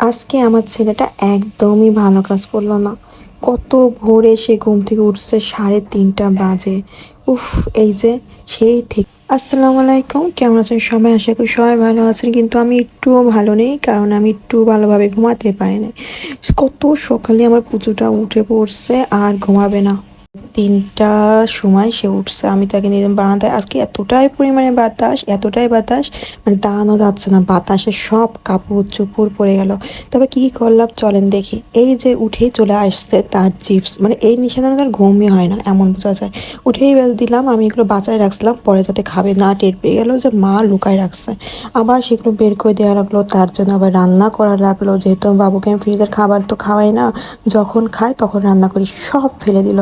আজকে আমার ছেলেটা একদমই ভালো কাজ করল না। কত ভোরে সে ঘুম থেকে উঠছে সাড়ে তিনটা বাজে। উফ, এই যে সেই থেকে আসসালামু আলাইকুম, কেমন আছেন সবাই? আশা করি সবাই ভালো আছেন, কিন্তু আমি একটুও ভালো নেই, কারণ আমি একটু ভালোভাবে ঘুমাতে পারি না কত সকালে আমার পুজোটা উঠে পড়ছে আর ঘুমাবে না। তিনটা সময় সে উঠছে, আমি তাকে নিয়ে বারান্দায়, আজকে এতটাই পরিমাণে বাতাস, এতটাই বাতাস মানে দাঁড়ানো যাচ্ছে না বাতাসে সব কাপড় চুপুর পড়ে গেল। তবে কি করলাম চলেন দেখি। এই যে উঠেই চলে আসছে তার চিপস মানে এই নিষেধাজ্ঞা তার ঘুমই হয় না, এমন বোঝা যায়। উঠেই দিলাম, আমি এগুলো বাঁচায় রাখছিলাম, পরে যাতে খাবে না, টের পেয়ে গেল যে মা লুকায় রাখছে। আবার সেগুলো বের করে দেওয়া লাগল, তার জন্য আবার রান্না করা লাগল, যেহেতু বাবুকে আমি ফ্রিজের খাবার তো খাওয়াই না, যখন খায় তখন রান্না করি, সব ফেলে দিল।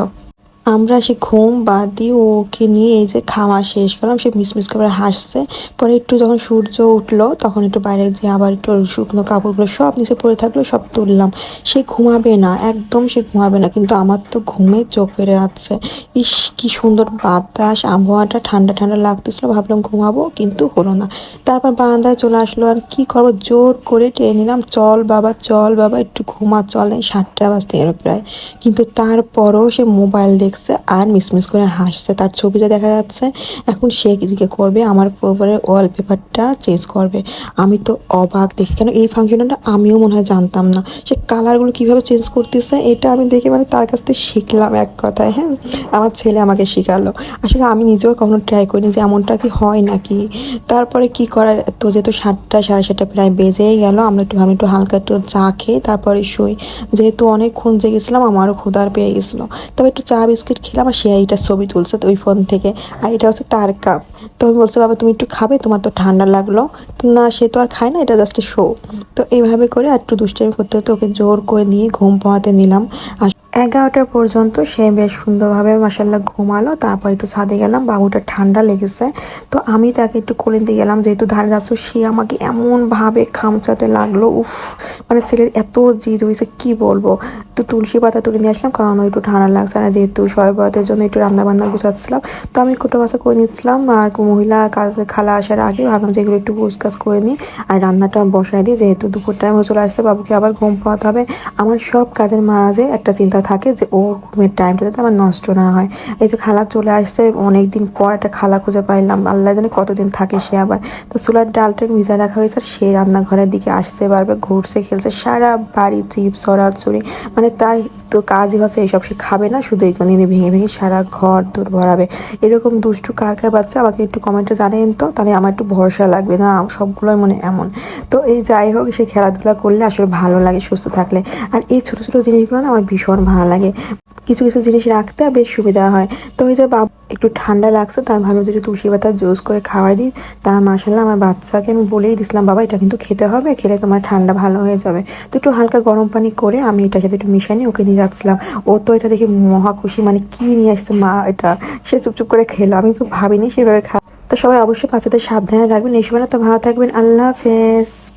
আমরা সে ঘুম বাদ দিয়ে ওকে নিয়ে এই যে খাওয়া শেষ করলাম, সে মিসমিস করে হাসছে। পরে একটু যখন সূর্য উঠল, তখন একটু বাইরে দিয়ে আবার একটু শুকনো কাপড়গুলো সব নিচে পড়ে থাকল, সব তুললাম। সে ঘুমাবে না, একদম সে ঘুমাবে না, কিন্তু আমার তো ঘুমে চোখ পেরে যাচ্ছে। ইস, কি সুন্দর বাতাস, আবহাওয়াটা ঠান্ডা ঠান্ডা লাগতেছিল, ভাবলাম ঘুমাবো, কিন্তু হলো না। তারপর বারান্দায় চলে আসলো, আর কি করব? জোর করে টেনে নিলাম, চল বাবা চল বাবা, একটু ঘুমা, চলে সাতটা বাজতে এলো প্রায়। কিন্তু তারপরও সে মোবাইল দেখছে আর মিসমিস করে হাসছে। তার ছবিটা দেখা যাচ্ছে, এখন সে কি করবে, আমার উপরের ওয়ালপেপারটা চেঞ্জ করবে। আমি তো অবাক দেখি, কেন এই ফাংশনটা আমিও মনে হয় জানতাম না। সে কালারগুলো কীভাবে চেঞ্জ করতেছে, এটা আমি দেখে মানে তার কাছ থেকে শিখলাম এক কথায় হ্যাঁ? আমার ছেলে আমাকে শেখালো। আসলে আমি নিজেও কখনো ট্রাই করিনি যে এমনটা কি হয় নাকি। তারপরে কি করার তো যেহেতু সাতটা, সাড়ে সাতটা প্রায় বেজেই গেল, আমরা একটু, আমি একটু হালকা একটু চা খেয়ে তারপরে শুই। যেহেতু অনেকক্ষণ জেগেছিলাম, আমারও ক্ষুধার পেয়ে গেছিল। তবে একটু চা, বিস্কিট খেলাম আর সে এইটা ছবি তুলছে তো ওই ফোন থেকে। আর এটা হচ্ছে তার কাপ তো আমি বলছি, বাবা, তুমি একটু খাবে? তোমার তো ঠান্ডা লাগল। তো না, সে তো আর খায় না, এটা জাস্ট শো তো এইভাবে করে আর একটু দুষ্টামি করতে হতো ওকে জোর করে নিয়ে ঘুম পোহাতে নিলাম। আর এগারোটা পর্যন্ত সে বেশ সুন্দরভাবে মাসাল্লাহ ঘুমালো। তারপর একটু ছাদে গেলাম, বাবুটা ঠান্ডা লেগেছে। তো আমি তাকে একটু কোলে দিয়ে গেলাম, যেহেতু ধারে যাচ্ছ, সে আমাকে এমনভাবে খামচাতে লাগল। উফ মানে ছেলের এত জিদ হয়েছে, কি বলব? তো তুলসী পাতা তুলে নিয়ে আসলাম, কারণ একটু ঠান্ডা লাগছে না, যেহেতু সবাই জন্য একটু রান্না বান্না গুছাচ্ছিলাম। তো আমি কোটো বাসা করে নিচ্ছিলাম, আর মহিলা কাজ, খালা আসার আগে ভাবলাম যে এগুলো একটু কাজ করে নিই, আর রান্নাটা বসাই দিই, যেহেতু দুপুর টাইমে চলে আসছে, বাবুকে আবার ঘুম পাওয়াতে হবে। আমার সব কাজের মাঝে একটা চিন্তা থাকে যে, ওর ঘুমের টাইমটা যাতে আমার নষ্ট না হয়। এই যে খালা চলে আসছে অনেক দিন পর একটা খালা খুঁজে পাইলাম। আল্লাহ জানে কতদিন থাকে সে আবার। তো চুলার ডালটা ভিজা রাখা হয়েছে আর সে রান্নাঘরের দিকে আসছে, বারবার ঘুরছে, খেলছে। সারা বাড়ি চিপস ছড়াছড়ি মানে তাই তো কাজই হচ্ছে এইসব সে খাবে না, শুধু এগুলো নিয়ে ভেঙে ভেঙে সারা ঘর দূর ভরাবে। এরকম দুষ্টু কার কার বাচ্চা? আমাকে একটু কমেন্টে জানেন তো। তাহলে আমার একটু ভরসা লাগবে না, সবগুলোই মানে এমন। তো এই যাই হোক, সে খেলাধুলা করলে আসলে ভালো লাগে, সুস্থ থাকলে। আর এই ছোটো ছোটো জিনিসগুলো না আমার ভীষণ ভালো লাগে। কিছু কিছু জিনিস রাখতে বেশ সুবিধা হয়। তো ওই যে বাপ একটু ঠান্ডা লাগছে তাই ভালো যে তুলসী পাতা জুস করে খাওয়াই দিই, তার মাসাল্লাহ আমার বাচ্চাকে আমি বলেই দিছিলাম, বাবা, এটা কিন্তু খেতে হবে, খেলে তোমার ঠান্ডা ভালো হয়ে যাবে। তো একটু হালকা গরম পানি করে আমি এটার সাথে একটু মিশাই নিয়ে ওকে নিয়ে যাচ্ছিলাম। ও তো এটা দেখে মহা খুশি মানে কি নিয়ে আসছে মা এটা? সে চুপচুপ করে খেলো, আমি তো ভাবিনি সেভাবে খা তো সবাই অবশ্যই বাচ্চাদের সাবধানে রাখবেন, এই সময় তো ভালো থাকবেন, আল্লাহ হাফেজ।